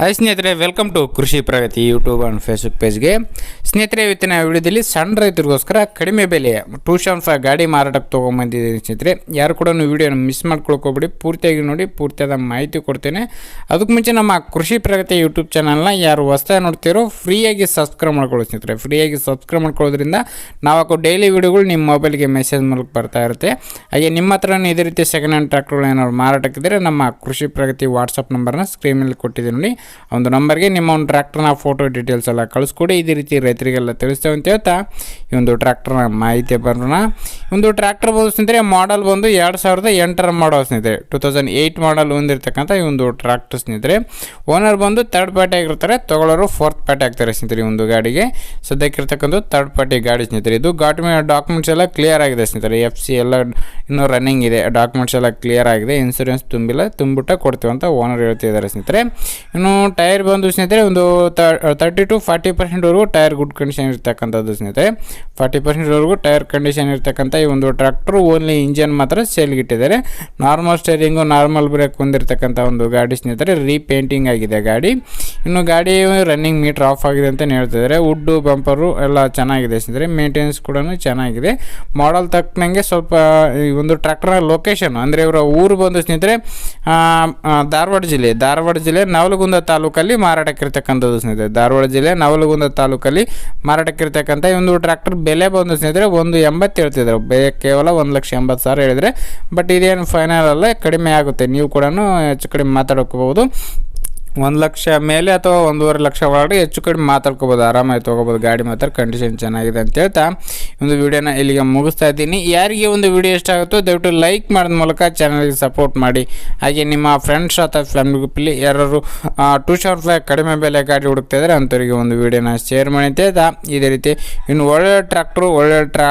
Hi ಸ್ನೇಹಿತರೆ welcome to Krishi Pragati YouTube and Facebook ಪೇಜ್ಗೆ ಸ್ನೇಹಿತರೆ, ಇವತ್ತಿನ ವಿಡಿಯೋದಲ್ಲಿ ಸಣ್ಣ ರೈತರಿಗೋಸ್ಕರ ಕಡಿಮೆ ಬೆಲೆ ಟೂ ಸೆವೆನ್ ಫೈವ್ ಗಾಡಿ ಮಾರಾಟಕ್ಕೆ ತೊಗೊಂಬಂದಿದ್ದೀನಿ ಸ್ನೇಹಿತರೆ. ಯಾರು ಕೂಡ ವಿಡಿಯೋನ ಮಿಸ್ ಮಾಡ್ಕೊಳ್ಕೋಬೇಡಿ, ಪೂರ್ತಿಯಾಗಿ ನೋಡಿ, ಪೂರ್ತಿಯಾದ ಮಾಹಿತಿ ಕೊಡ್ತೇನೆ. ಅದಕ್ಕೆ ಮುಂಚೆ ನಮ್ಮ ಕೃಷಿ ಪ್ರಗತಿ ಯೂಟ್ಯೂಬ್ ಚಾನಲ್ನ ಯಾರು ಹೊಸ್ದಾಗಿ ನೋಡ್ತಿರೋ ಫ್ರೀಯಾಗಿ ಸಬ್ಸ್ಕ್ರೈಬ್ ಮಾಡ್ಕೊಳ್ಳಿ ಸ್ನೇಹಿತರೆ. ಫ್ರೀಯಾಗಿ ಸಬ್ಸ್ಕ್ರೈಬ್ ಮಾಡ್ಕೊಳ್ಳೋದ್ರಿಂದ ನಾವು ಹಾಕೋ ಡೈಲಿ ವಿಡಿಯೋಗಳು ನಿಮ್ಮ ಮೊಬೈಲ್ಗೆ ಮೆಸೇಜ್ ಮೂಲಕ ಬರ್ತಾ ಇರುತ್ತೆ. ಹಾಗೆ ನಿಮ್ಮ ಹತ್ರನೇ ಇದೇ ರೀತಿ ಸೆಕೆಂಡ್ ಹ್ಯಾಂಡ್ ಟ್ರ್ಯಾಕ್ಟರ್ಗಳು ಏನಾದ್ರು ಮಾರಾಟಕ್ಕಿದ್ರೆ ನಮ್ಮ ಕೃಷಿ ಪ್ರಗತಿ ವಾಟ್ಸಪ್ ನಂಬರ್ನ ಸ್ಕ್ರೀನಲ್ಲಿ ಕೊಟ್ಟಿದ್ದೀನಿ ನೋಡಿ. ಒಂದು ನಂಬರ್ಗೆ ನಿಮ್ಮ ಒಂದು ಟ್ರ್ಯಾಕ್ಟರ್ನ ಫೋಟೋ ಡೀಟೇಲ್ಸ್ ಎಲ್ಲ ಕಳಿಸ್ಕೊಡಿ. ಇದೇ ರೀತಿ ರೈತರಿಗೆಲ್ಲ ತಿಳಿಸ್ತೇವೆ ಅಂತ ಹೇಳ್ತಾ ಈ ಒಂದು ಟ್ರ್ಯಾಕ್ಟರ್ನ ಮಾಹಿತಿ ಬರೋಣ ಒಂದು ಟ್ರ್ಯಾಕ್ಟರ್ ಬಂದು ಸ್ನೇಹಿತರೆ ಮಾಡಲ್ ಬಂದು ಎರಡು ಸಾವಿರದ ಎಂಟರ ಮಾಡಲ್ ಸ್ನೇಹಿತರೆ ಟೂ ತೌಸಂಡ್ ಏಯ್ಟ್ ಮಾಡಲ್ ಹೊಂದಿರತಕ್ಕಂಥ ಈ ಒಂದು ಟ್ರ್ಯಾಕ್ಟರ್ ಸ್ನೇಹಿತರೆ. ಓನರ್ ಬಂದು ತರ್ಡ್ ಪಾರ್ಟಿ ಆಗಿರ್ತಾರೆ, ತಗೊಳ್ಳೋರು ಫೋರ್ತ್ ಪಾರ್ಟಿ ಆಗ್ತಾರೆ ಸ್ನೇಹಿತರೆ ಈ ಒಂದು ಗಾಡಿಗೆ. ಸದ್ಯಕ್ಕಿರ್ತಕ್ಕಂಥ ತರ್ಡ್ ಪಾರ್ಟಿ ಗಾಡಿ ಸ್ನೇಹಿತರೆ. ಇದು ಗಾಟ್ಮೆ ಡಾಕ್ಯುಮೆಂಟ್ಸ್ ಎಲ್ಲ ಕ್ಲಿಯರ್ ಆಗಿದೆ ಸ್ನೇಹಿತರೆ. ಎಫ್ ಸಿ ಎಲ್ಲ ಇನ್ನೂ ರನ್ನಿಂಗ್ ಇದೆ. ಡಾಕ್ಯುಮೆಂಟ್ಸ್ ಎಲ್ಲ ಕ್ಲಿಯರ್ ಆಗಿದೆ. ಇನ್ಸೂರೆನ್ಸ್ ತುಂಬಿಲ್ಲ ತುಂಬಿಟ್ಟ ಕೊಡ್ತೀವಿ ಅಂತ ಓನರ್ ಹೇಳ್ತಿದ್ದಾರೆ ಸ್ನೇಹಿತರೆ. ಇನ್ನು ಟೈರ್ ಬಂದು ಸ್ನೇಹಿತರೆ, ಒಂದು ತರ್ಟಿ ಟು ಫಾರ್ಟಿ ಪರ್ಸೆಂಟ್ವರೆಗೂ ಟೈರ್ ಗುಡ್ ಕಂಡೀಷನ್ ಇರ್ತಕ್ಕಂಥದ್ದು ಸ್ನೇಹಿತರೆ. ಫಾರ್ಟಿ ಪರ್ಸೆಂಟ್ವರೆಗೂ ಟೈರ್ ಕಂಡೀಷನ್ ಇರ್ತಕ್ಕಂಥ ಈ ಒಂದು ಟ್ರ್ಯಾಕ್ಟರ್ ಓನ್ಲಿ ಇಂಜನ್ ಮಾತ್ರ ಸೇಲ್ಗಿಟ್ಟಿದ್ದಾರೆ ನಾರ್ಮಲ್ ಸ್ಟೇರಿಂಗು ನಾರ್ಮಲ್ ಬ್ರೇಕ್ ಹೊಂದಿರತಕ್ಕಂಥ ಒಂದು ಗಾಡಿ ಸ್ನೇಹಿತರೆ ರೀಪೇಂಟಿಂಗ್ ಆಗಿದೆ ಗಾಡಿ. ಇನ್ನು ಗಾಡಿ ರನ್ನಿಂಗ್ ಮೀಟರ್ ಆಫ್ ಆಗಿದೆ ಅಂತಲೇ ಹೇಳ್ತಿದ್ದಾರೆ ವುಡ್ಡು ಬಂಪರು ಎಲ್ಲ ಚೆನ್ನಾಗಿದೆ ಸ್ನೇಹಿತರೆ. ಮೇಂಟೆನೆನ್ಸ್ ಕೂಡ ಚೆನ್ನಾಗಿದೆ. ಮಾಡಲ್ ತಕ್ಕನಂಗೆ ಸ್ವಲ್ಪ, ಈ ಒಂದು ಟ್ರ್ಯಾಕ್ಟರ್ನ ಲೊಕೇಶನ್ ಅಂದರೆ ಇವರ ಊರು ಬಂದು ಸ್ನೇಹಿತರೆ ಧಾರವಾಡ ಜಿಲ್ಲೆ. ಧಾರವಾಡ ಜಿಲ್ಲೆ ನವಲಗುಂದ ತಾಲೂಕಲ್ಲಿ ಮಾರಾಟಕ್ಕಿರ್ತಕ್ಕಂಥದ್ದು ಸ್ನೇಹಿತರೆ. ಧಾರವಾಡ ಜಿಲ್ಲೆ ನವಲಗುಂದ ತಾಲೂಕಲ್ಲಿ ಮಾರಾಟಕ್ಕಿರ್ತಕ್ಕಂಥ ಈ ಒಂದು ಟ್ರ್ಯಾಕ್ಟರ್ ಬೆಲೆ ಬಂದು ಸ್ನೇಹಿತರೆ ಒಂದು ಎಂಬತ್ತು ಹೇಳ್ತಿದ್ರು. ಕೇವಲ ಒಂದು ಲಕ್ಷ ಎಂಬತ್ತು ಸಾವಿರ ಹೇಳಿದರೆ. ಬಟ್ ಇದೇನು ಫೈನಲ್ ಅಲ್ಲ ಕಡಿಮೆ ಆಗುತ್ತೆ. ನೀವು ಕೂಡ ಹೆಚ್ಚು ಕಡಿಮೆ ಮಾತಾಡ್ಕೋಬಹುದು. ಒಂದು ಲಕ್ಷ ಮೇಲೆ ಅಥವಾ ಒಂದೂವರೆ ಲಕ್ಷ ಒಳಗಡೆ ಹೆಚ್ಚು ಕಡಿಮೆ ಮಾತಾಡ್ಕೋಬೋದು, ಆರಾಮಾಗಿ ತೊಗೋಬೋದು, ಗಾಡಿ ಮಾತ್ರ ಕಂಡೀಷನ್ ಚೆನ್ನಾಗಿದೆ ಅಂತ ಹೇಳ್ತಾ ಒಂದು ವಿಡಿಯೋನ ಇಲ್ಲಿಗೆ ಮುಗಿಸ್ತಾ ಇದ್ದೀನಿ. ಯಾರಿಗೆ ಒಂದು ವಿಡಿಯೋ ಇಷ್ಟ ಆಗುತ್ತೋ ದಯವಿಟ್ಟು ಲೈಕ್ ಮಾಡಿದ ಮೂಲಕ ಚಾನಲ್ಗೆ ಸಪೋರ್ಟ್ ಮಾಡಿ. ಹಾಗೆ ನಿಮ್ಮ ಫ್ರೆಂಡ್ಸ್ ಅಥವಾ ಫ್ಯಾಮಿಲಿ ಗ್ರೂಪಲ್ಲಿ ಯಾರು ಟೂ ಶಾರ್ಟ್ ಫೈವ್ ಕಡಿಮೆ ಬೆಲೆ ಗಾಡಿ ಹುಡುಕ್ತಾ ಇದ್ದಾರೆ ಅಂಥವ್ರಿಗೆ ಒಂದು ವಿಡಿಯೋನ ಶೇರ್ ಮಾಡಿ ಅಂತ ಹೇಳ್ತಾ ಇದೇ ರೀತಿ ಇನ್ನು ಒಳ್ಳೆ ಟ್ರ್ಯಾಕ್ಟ್ರು ಒಳ್ಳೆ ಟ್ರಾ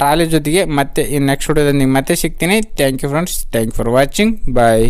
ಟ್ರಾಲಿ ಜೊತೆಗೆ ಮತ್ತೆ ಈ ನೆಕ್ಸ್ಟ್ ವಿಡಿಯೋದಲ್ಲಿ ಮತ್ತೆ ಸಿಗ್ತೀನಿ. Thank you friends thank for watching bye